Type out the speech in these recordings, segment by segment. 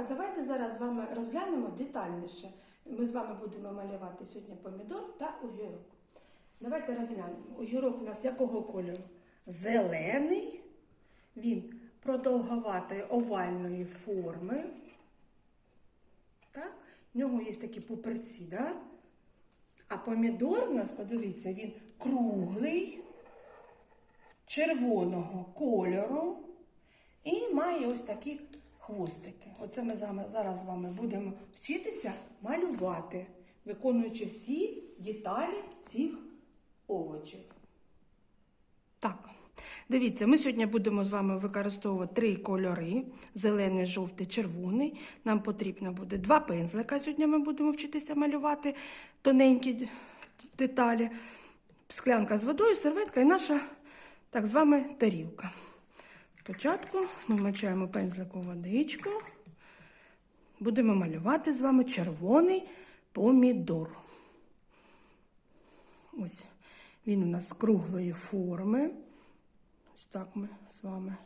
а давайте зараз з вами розглянемо детальніше. Ми з вами будемо малювати сьогодні помідор та огірок. Давайте розглянемо. Огірок у нас якого кольору? Зелений. Він продовговатої овальної форми. Так? В нього є такі пуперці, да? А помідор у нас, подивіться, він круглий, червоного кольору і має ось такі хвостики. Оце ми зараз з вами будемо вчитися малювати, виконуючи всі деталі цих овочів. Так, дивіться, ми сьогодні будемо з вами використовувати три кольори: зелений, жовтий, червоний. Нам потрібно буде два пензлика. Сьогодні ми будемо вчитися малювати тоненькі деталі. Склянка з водою, серветка і наша так звана тарілка. Спочатку ми пензлику водичку. Будемо малювати з вами червоний помідор. Ось він у нас круглої форми. Ось так ми з вами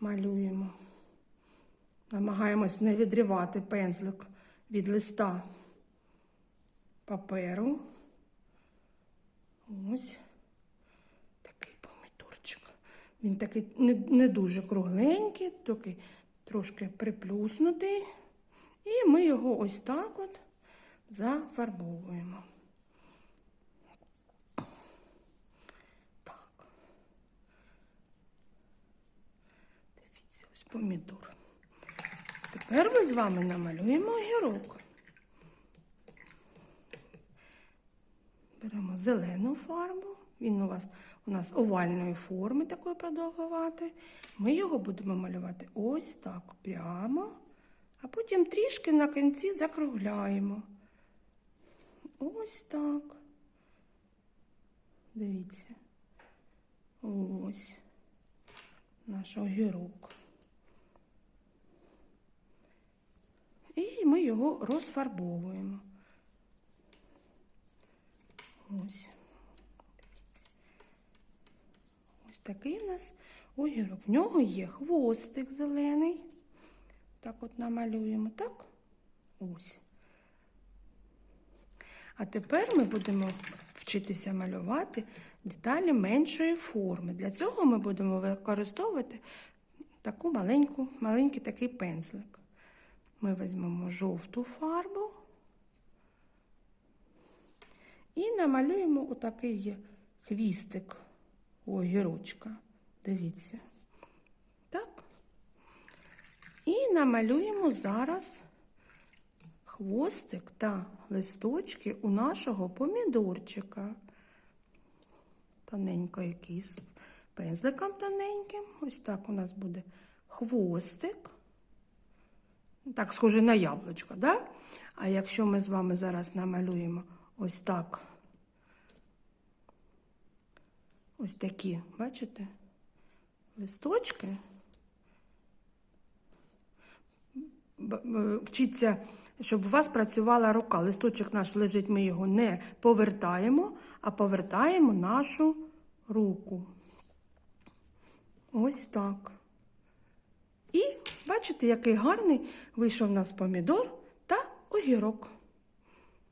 малюємо. Намагаємось не відривати пензлик від листа паперу. Ось такий помідорчик. Він такий не, не дуже кругленький, такий трошки приплюснутий. І ми його ось так от зафарбовуємо. Так. Дивіться, ось помідор. Тепер ми з вами намалюємо огірок. Беремо зелену фарбу. Він у вас у нас овальної форми такої продовгувати. Ми його будемо малювати ось так прямо, а потім трішки на кінці закругляємо. Ось так. Дивіться. Ось наш огірок. І ми його розфарбовуємо. Ось. Дивіться. Ось такий у нас огірок. В нього є хвостик зелений. Так от намалюємо, так? Ось. А тепер ми будемо вчитися малювати деталі меншої форми. Для цього ми будемо використовувати таку маленьку, маленький такий пензлик. Ми візьмемо жовту фарбу і намалюємо отакий хвістик огірочка. Дивіться. Так. І намалюємо зараз хвостик та листочки у нашого помідорчика. Тоненько якийсь пензликом тоненьким. Ось так у нас буде хвостик. Так, схоже на яблучко, да? А якщо ми з вами зараз намалюємо ось так, ось такі, бачите, листочки, б- щоб у вас працювала рука. Листочок наш лежить, ми його не повертаємо, а повертаємо нашу руку. Ось так. І бачите, який гарний вийшов у нас помідор та огірок.